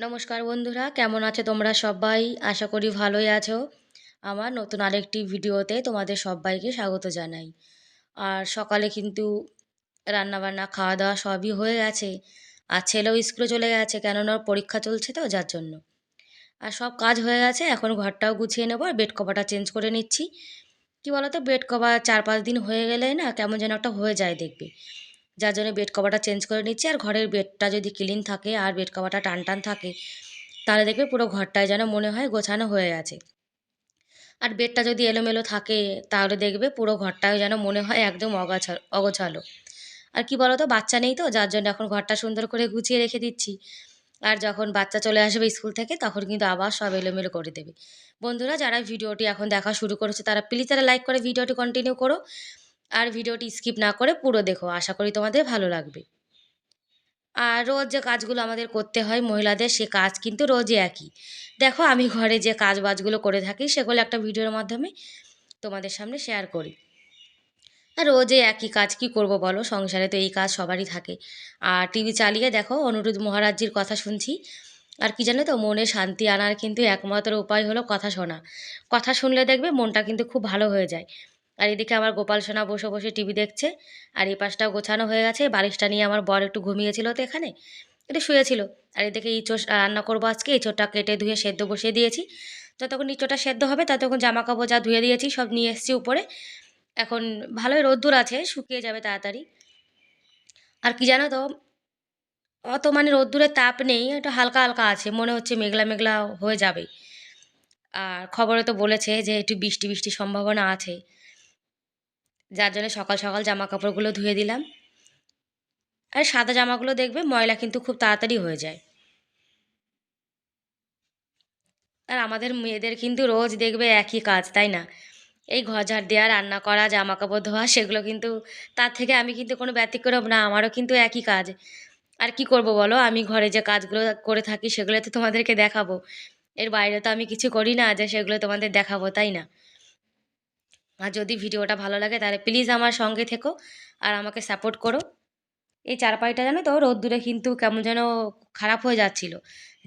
নমস্কার বন্ধুরা, কেমন আছো তোমরা সবাই? আশা করি ভালোই আছো। আমার নতুন আরেকটি ভিডিওতে তোমাদের সবাইকে স্বাগত জানাই। আর সকালে কিন্তু রান্নাবান্না খাওয়া দাওয়া সবই হয়ে গেছে। আর ছেলেও স্কুলে চলে গেছে, কেননা পরীক্ষা চলছে তো, যার জন্য। আর সব কাজ হয়ে গেছে, এখন ঘরটাও গুছিয়ে নেব আর বেড কভারটা চেঞ্জ করে নিচ্ছি। কী বলো তো বেড কভার চার পাঁচ দিন হয়ে গেলে না, কেমন যেন একটা হয়ে যায় দেখবে। যার জন্য বেড কভারটা চেঞ্জ করে নিচ্ছি। আর ঘরের বেডটা যদি ক্লিন থাকে আর বেড কভারটা টান টান থাকে, তাহলে দেখবে পুরো ঘরটায় যেন মনে হয় গোছানো হয়ে গেছে আর বেডটা যদি এলোমেলো থাকে, তাহলে দেখবে পুরো ঘরটাও যেন মনে হয় একদম অগাছা, অগোছালো। আর কি বলো তো বাচ্চা নেই তো, যার জন্য এখন ঘরটা সুন্দর করে গুছিয়ে রেখে দিচ্ছি। আর যখন বাচ্চা চলে আসবে স্কুল থেকে, তখন কিন্তু আবার সব এলোমেলো করে দেবে। বন্ধুরা, যারা ভিডিওটি এখন দেখা শুরু করেছে, তারা প্লিজ তারা লাইক করে ভিডিওটি কন্টিনিউ করো। আর ভিডিওটি স্কিপ না করে পুরো দেখো, আশা করি তোমাদের ভালো লাগবে। আর রোজ যে কাজগুলো আমাদের করতে হয় মহিলাদের, সে কাজ কিন্তু রোজই একই। দেখো, আমি ঘরে যে কাজ বাজগুলো করে থাকি, সেগুলো একটা ভিডিওর মাধ্যমে তোমাদের সামনে শেয়ার করি। আর রোজই একই কাজ কি করব বলো? সংসারে তো এই কাজ সবারই থাকে। আর টিভি চালিয়ে দেখো, অনুরোধ মহারাজজির কথা শুনছি। আর কি জানো তো, মনে শান্তি আনার কিন্তু একমাত্র উপায় হলো কথা শোনা। কথা শুনলে দেখবে মনটা কিন্তু খুব ভালো হয়ে যায়। আর এদিকে আমার গোপাল সোনা বসে বসে টিভি দেখছে, আর এই পাশটাও গোছানো হয়ে গেছে। বালিশটা নিয়ে আমার বর একটু ঘুমিয়েছিল তো এখানে, একটু শুয়েছিল। আর এদিকে ইঁচড় রান্না করব আজকে ইঁচড়টা কেটে ধুয়ে সেদ্ধ বসিয়ে দিয়েছি। যতক্ষণ ইঁচড়টা সেদ্ধ হবে, ততক্ষণ জামা কাপড় যা ধুয়ে দিয়েছি, সব নিয়ে এসেছি উপরে। এখন ভালোই রোদ্দুর আছে, শুকিয়ে যাবে তাড়াতাড়ি। আর কি জানো তো, অত মানে রোদ্দুরের তাপ নেই, একটু হালকা হালকা আছে, মনে হচ্ছে মেঘলা মেঘলা হয়ে যাবে। আর খবরে তো বলেছে যে একটু বৃষ্টি, বৃষ্টির সম্ভাবনা আছে। যার জন্য সকাল সকাল জামা কাপড়গুলো ধুয়ে দিলাম। আর সাদা জামাগুলো দেখবে ময়লা কিন্তু খুব তাড়াতাড়ি হয়ে যায়। আর আমাদের মেয়েদের কিন্তু রোজ দেখবে একই কাজ, তাই না? এই ঘর ঝাড় দেওয়া, রান্না করা জামা কাপড় ধোয়া, সেগুলো কিন্তু তার থেকে আমি কিন্তু কোনো ব্যতিক্রম না, আমারও কিন্তু একই কাজ। আর কি করব বলো? আমি ঘরে যে কাজগুলো করে থাকি সেগুলো তো তোমাদেরকে দেখাবো। এর বাইরে তো আমি কিছু করি না, যে সেগুলো তোমাদের দেখাবো, তাই না? আর যদি ভিডিওটা ভালো লাগে, তাহলে প্লিজ আমার সঙ্গে থেকো আর আমাকে সাপোর্ট করো। এই চারপাইটা জানো তো, রোদ্দুরে কিন্তু কেমন যেন খারাপ হয়ে যাচ্ছিল।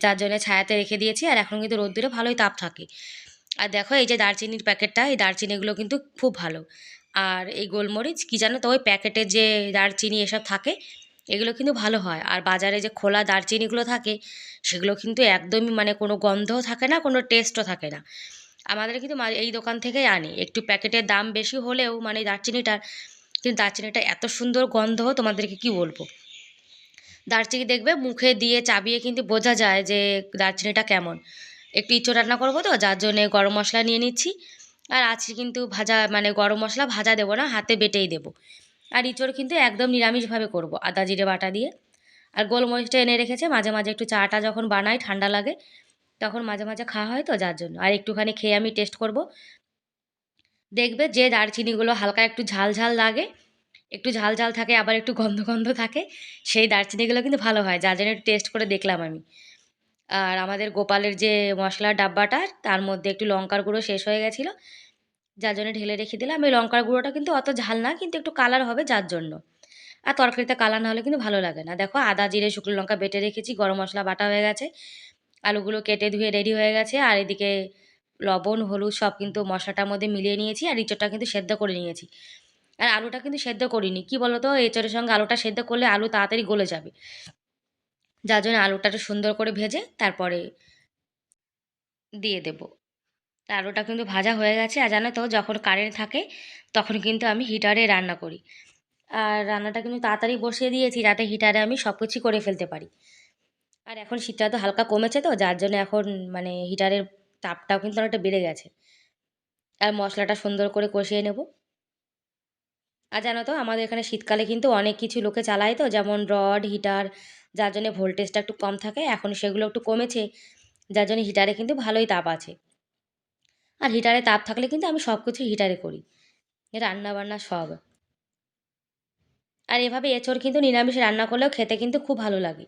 যার জন্য ছায়াতে রেখে দিয়েছি আর এখন কিন্তু রোদ্দুরে ভালোই তাপ থাকে। আর দেখো, এই যে দারচিনির প্যাকেটটা, এই দারচিনিগুলো কিন্তু খুব ভালো। আর এই গোলমরিচ, কী জানো তো, ওই প্যাকেটের যে দারচিনি এসব থাকে, এগুলো কিন্তু ভালো হয়। আর বাজারে যে খোলা দারচিনিগুলো থাকে, সেগুলো কিন্তু একদমই মানে কোনো গন্ধও থাকে না, কোনো টেস্টও থাকে না। আমাদের কিন্তু এই দোকান থেকেই আনি। একটু প্যাকেটের দাম বেশি হলেও মানে দারচিনিটার কিন্তু দারচিনিটা এত সুন্দর গন্ধ, তোমাদেরকে কি বলব? দারচিনি দেখবে মুখে দিয়ে চাবিয়ে কিন্তু বোঝা যায় যে দারচিনিটা কেমন। একটু ইঁচড় রান্না করব তো, যার জন্যে গরম মশলা নিয়ে নিচ্ছি। আর আজকে কিন্তু ভাজা মানে গরম মশলা ভাজা দেবো না, হাতে বেটেই দেবো। আর ইঁচড় কিন্তু একদম নিরামিষভাবে করব, আদা, জিরে, বাটা দিয়ে। আর গোলমরিচটা এনে রেখেছে, মাঝে মাঝে একটু চাটা যখন বানাই, ঠান্ডা লাগে তখন মাঝে মাঝে খাওয়া হয় তো যার জন্য। আর একটুখানি খেয়ে আমি টেস্ট করব। দেখবে যে দারচিনিগুলো হালকা একটু ঝাল ঝাল লাগে, একটু ঝাল ঝাল থাকে, আবার একটু গন্ধ গন্ধ থাকে, সেই দারচিনিগুলো কিন্তু ভালো হয়, যার জন্য টেস্ট করে দেখলাম আমি। আর আমাদের গোপালের যে মশলার ডাব্বাটা, তার মধ্যে একটু লঙ্কার গুঁড়ো শেষ হয়ে গেছিল, যার জন্য ঢেলে রেখে দিলাম। এই লঙ্কার গুঁড়োটা কিন্তু অত ঝাল না, কিন্তু একটু কালার হবে যার জন্য। আর তরকারিতে কালার না হলে কিন্তু ভালো লাগে না। দেখো আদা, জিরে, শুকনো লঙ্কা বেটে রেখেছি, গরম মশলা বাটা হয়ে গেছে। আলুগুলো কেটে ধুয়ে রেডি হয়ে গেছে। আর এদিকে লবণ, হলুদ সব কিন্তু মশলাটার মধ্যে মিলিয়ে নিয়েছি আর ইঁচড়টা কিন্তু সেদ্ধ করে নিয়েছি। আর আলুটা কিন্তু সেদ্ধ করিনি। কি বলো তো এঁচড়ের সঙ্গে আলুটা সেদ্ধ করলে আলু তাড়াতাড়ি গলে যাবে। যার জন্য আলুটা সুন্দর করে ভেজে তারপরে দিয়ে দেবো। আলুটা কিন্তু ভাজা হয়ে গেছে। আর জানো তো, যখন কারেন্ট থাকে, তখন কিন্তু আমি হিটারে রান্না করি। আর রান্নাটা কিন্তু তাড়াতাড়ি বসিয়ে দিয়েছি যাতে হিটারে আমি সব কিছু করে ফেলতে পারি। আর এখন শীতটা তো হালকা কমেছে তো, যার জন্য এখন মানে হিটারের তাপটাও কিন্তু অনেকটা বেড়ে গেছে। আর মশলাটা সুন্দর করে কষিয়ে নেব। আর জানো তো, আমাদের এখানে শীতকালে কিন্তু অনেক কিছু লোকে চালায় তো, যেমন রড হিটার যার জন্য ভোল্টেজটা একটু কম থাকে, এখন সেগুলো একটু কমেছে, যার জন্য হিটারে কিন্তু ভালোই তাপ আছে। আর হিটারে তাপ থাকলে কিন্তু আমি সব কিছু হিটারে করি রান্না বান্না সব। আর এভাবে এঁচড় কিন্তু নিরামিষে রান্না করলেও খেতে কিন্তু খুব ভালো লাগে।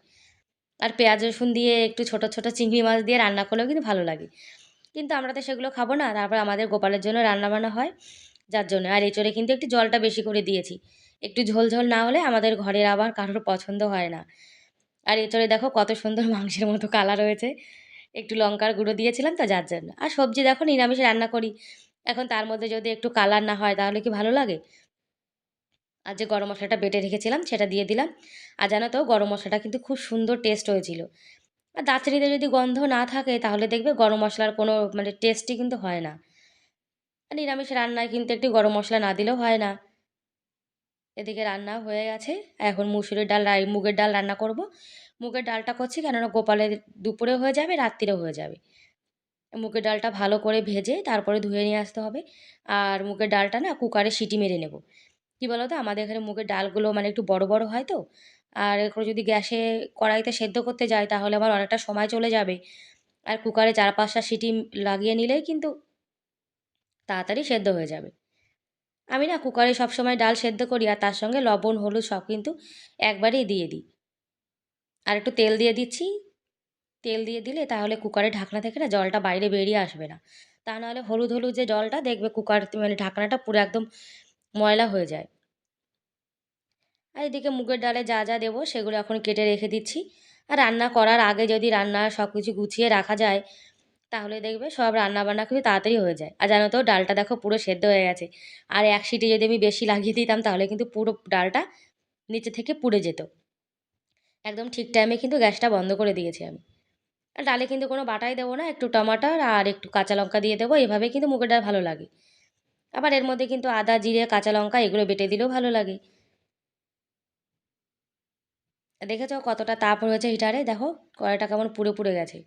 আর পেঁয়াজ, রসুন দিয়ে একটু ছোটো ছোটো চিংড়ি মাছ দিয়ে রান্না করলেও কিন্তু ভালো লাগে। কিন্তু আমরা তো সেগুলো খাব না, তারপর আমাদের গোপালের জন্য রান্না বান্না হয়, যার জন্য। আর এঁচড়ে কিন্তু একটু জলটা বেশি করে দিয়েছি। একটু ঝোল ঝোল না হলে আমাদের ঘরের আবার কারোর পছন্দ হয় না। আর এঁচড়ে দেখো কত সুন্দর মাংসের মতো কালার রয়েছে একটু লঙ্কার গুঁড়ো দিয়েছিলাম তো, যার জন্য। আর সবজি দেখো নিরামিষ রান্না করি। এখন তার মধ্যে যদি একটু কালার না হয় তাহলে কি ভালো লাগে? আর যে গরম মশলাটা বেটে রেখেছিলাম সেটা দিয়ে দিলাম। আর জানো তো, গরম মশলাটা কিন্তু খুব সুন্দর টেস্ট হয়েছিল। আর দারচিনিতে যদি গন্ধ না থাকে, তাহলে দেখবে গরম মশলার কোনো মানে টেস্টই কিন্তু হয় না। আর নিরামিষ রান্নায় কিন্তু একটু গরম মশলা না দিলেও হয় না। এদিকে রান্না হয়ে গেছে। এখন মুসুরের ডাল মুগের ডাল রান্না করব। মুগের ডালটা করছি কেননা গোপালের দুপুরে হয়ে যাবে, রাত্রিরেও হয়ে যাবে। মুগের ডালটা ভালো করে ভেজে তারপরে ধুয়ে নিয়ে আসতে হবে। আর মুগের ডালটা না কুকারে সিটি মেরে নেব। কী বলো তো আমাদের এখানে মুগের ডালগুলো মানে একটু বড় বড় হয় তো। আর এরপরে যদি গ্যাসে কড়াইতে সেদ্ধ করতে যাই তাহলে আমার অনেকটা সময় চলে যাবে। আর কুকারে চার পাঁচটা সিটি লাগিয়ে নিলেই কিন্তু তাড়াতাড়ি সেদ্ধ হয়ে যাবে। আমি না কুকারে সবসময় ডাল সেদ্ধ করি, আর তার সঙ্গে লবণ, হলুদ সব কিন্তু একবারেই দিয়ে দিই। আর একটু তেল দিয়ে দিচ্ছি। তেল দিয়ে দিলে তাহলে কুকারে ঢাকনা থেকে না জলটা বাইরে বেরিয়ে আসবে না। তা নাহলে হলুদ হলুদ যে জলটা দেখবে কুকার মানে ঢাকনাটা পুরো একদম ময়লা হয়ে যায়। আর এদিকে মুগের ডালে যা যা দেবো সেগুলো এখন কেটে রেখে দিচ্ছি। আর রান্না করার আগে যদি রান্না সব কিছু গুছিয়ে রাখা যায়, তাহলে দেখবে সব রান্না বান্না খুবই তাড়াতাড়ি হয়ে যায়। আর জানো তো, ডালটা দেখো পুরো সেদ্ধ হয়ে গেছে। আর এক সিটি যদি আমি বেশি লাগিয়ে দিতাম, তাহলে কিন্তু পুরো ডালটা নিচে থেকে পুড়ে যেত। একদম ঠিক টাইমে কিন্তু গ্যাসটা বন্ধ করে দিয়েছি আমি। আর ডালে কিন্তু কোনো বাটাই দেবো না, একটু টমাটার আর একটু কাঁচা লঙ্কা দিয়ে দেবো। এভাবে কিন্তু মুগের ডাল ভালো লাগে। আবার এর মধ্যে কিন্তু আদা, জিরে, কাঁচা লঙ্কা এগুলো বেটে দিলেও ভালো লাগে। দেখেছ কতটা তাপ হয়েছে হিটারে? দেখো, কড়াইটা কেমন পুড়ে পুড়ে গেছে।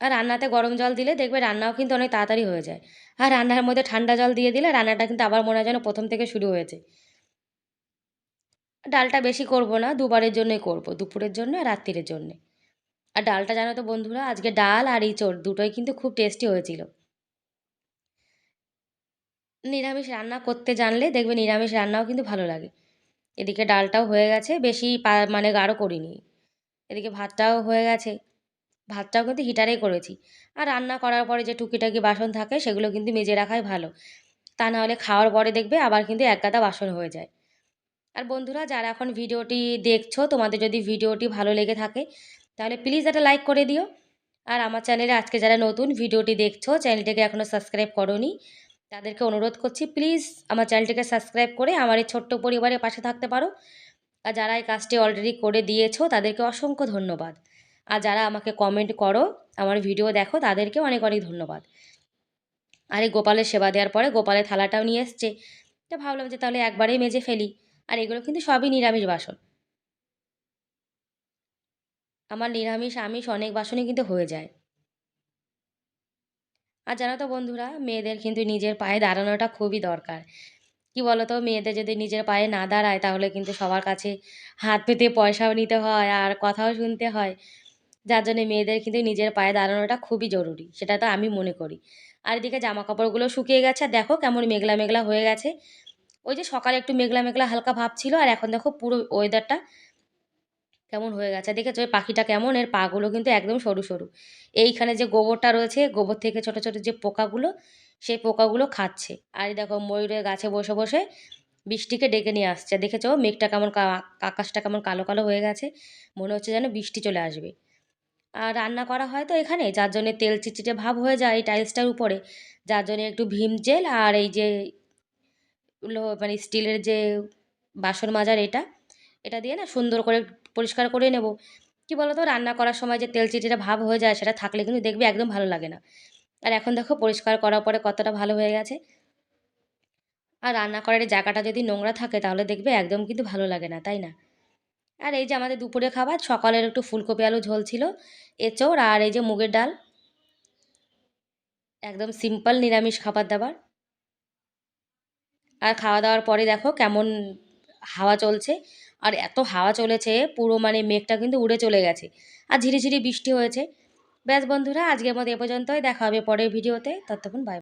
আর রান্নাতে গরম জল দিলে দেখবে রান্নাও কিন্তু অনেক তাড়াতাড়ি হয়ে যায়। আর রান্নার মধ্যে ঠান্ডা জল দিয়ে দিলে রান্নাটা কিন্তু আবার মনে হয় যেন প্রথম থেকে শুরু হয়েছে। ডালটা বেশি করব না, দুবারের জন্যই করব, দুপুরের জন্য আর রাত্রিরের জন্যে। আর ডালটা জানো তো বন্ধুরা, আজকে ডাল আর ইঁচড় দুটোই কিন্তু খুব টেস্টি হয়েছিল। নিরামিষ রান্না করতে জানলে দেখবে নিরামিষ রান্নাও কিন্তু ভালো লাগে। এদিকে ডালটাও হয়ে গেছে, বেশি মানে গাঢ় করিনি। এদিকে ভাতটাও হয়ে গেছে, ভাতটাও কিন্তু হিটারেই করেছি। আর রান্না করার পরে যে টুকিটাকি বাসন থাকে, সেগুলো কিন্তু মেজে রাখাই ভালো। তা নাহলে খাওয়ার পরে দেখবে আবার কিন্তু এক গাদা বাসন হয়ে যায়। আর বন্ধুরা, যারা এখন ভিডিওটি দেখছ, তোমাদের যদি ভিডিওটি ভালো লেগে থাকে, তাহলে প্লিজ একটা লাইক করে দিও। আর আমার চ্যানেলে আজকে যারা নতুন, ভিডিওটি দেখছ, চ্যানেলটিকে এখনও সাবস্ক্রাইব করোনি তাদেরকে অনুরোধ করছি প্লিজ আমার চ্যানেলটিকে সাবস্ক্রাইব করে আমার এই ছোট্ট পরিবারের পাশে থাকতে পারো। আর যারা এই কাজটি অলরেডি করে দিয়েছ, তাদেরকে অসংখ্য ধন্যবাদ। আর যারা আমাকে কমেন্ট করো, আমার ভিডিও দেখো, তাদেরকেও অনেক অনেক ধন্যবাদ। আর এই গোপালের সেবা দেওয়ার পরে গোপালের থালাটাও নিয়ে এসছে। তো ভাবলাম যে তাহলে একবারেই মেজে ফেলি। আর এগুলো কিন্তু সবই নিরামিষ বাসন। আমার নিরামিষ, আমিষ অনেক বাসনই কিন্তু হয়ে যায়। আর জানো তো বন্ধুরা, মেয়েদের কিন্তু নিজের পায়ে দাঁড়ানোটা খুবই দরকার। কি বলো তো মেয়েদের যদি নিজের পায়ে না দাঁড়ায়, তাহলে কিন্তু সবার কাছে হাত পেতে পয়সাও নিতে হয় আর কথাও শুনতে হয়। যার জন্য মেয়েদের কিন্তু নিজের পায়ে দাঁড়ানোটা খুবই জরুরি, সেটা তো আমি মনে করি। আর এদিকে জামা কাপড়গুলো শুকিয়ে গেছে আর দেখো কেমন মেঘলা মেঘলা হয়ে গেছে। ওই যে সকালে একটু মেঘলা মেঘলা হালকা ভাব ছিল, আর এখন দেখো পুরো ওয়েদারটা কেমন হয়ে গেছে? দেখেছ ওই পাখিটা কেমন? এর পাগুলো কিন্তু একদম সরু সরু। এইখানে যে গোবরটা রয়েছে, গোবর থেকে ছোট ছোট যে পোকাগুলো, সেই পোকাগুলো খাচ্ছে। আর দেখো ময়ূরের গাছে বসে বসে বৃষ্টিকে ডেকে নিয়ে আসছে। দেখেছ? মেঘটা কেমন আকাশটা কেমন কালো কালো হয়ে গেছে। মনে হচ্ছে যেন বৃষ্টি চলে আসবে। আর রান্না করা হয় তো এখানে? যার জন্য তেল চিটচিটে ভাব হয়ে যায় এই টাইলসটার উপরে। যার জন্য একটু ভীম জেল আর এই যে মানে স্টিলের যে বাসন মাজার এটা এটা দিয়ে না সুন্দর করে পরিষ্কার করে নেব। কি বলতো? রান্না করার সময় যে তেল চিটিটা ভাব হয়ে যায়, সেটা থাকলে কিন্তু দেখবে একদম ভালো লাগে না। আর এখন দেখো, পরিষ্কার করার পরে কতটা ভালো হয়ে গেছে। আর রান্না করার জায়গাটা যদি নোংরা থাকে, তাহলে দেখবে একদম কিন্তু ভালো লাগে না, তাই না? আর এই যে আমাদের দুপুরে খাবার, সকালের একটু ফুলকপি আলু ঝোল ছিল, এঁচোড় আর এই যে মুগের ডাল। একদম সিম্পল নিরামিষ খাবার দাবার। আর খাওয়া দাওয়ার পরে দেখো কেমন হাওয়া চলছে। আর এত হাওয়া চলেছে, পুরো মানে মেঘটা কিন্তু উড়ে চলে গেছে। আর ঝিরিঝিরি বৃষ্টি হয়েছে। ব্যাস বন্ধুরা, আজকের মতো এ পর্যন্তই। দেখা হবে পরের ভিডিওতে। ততক্ষণ বাই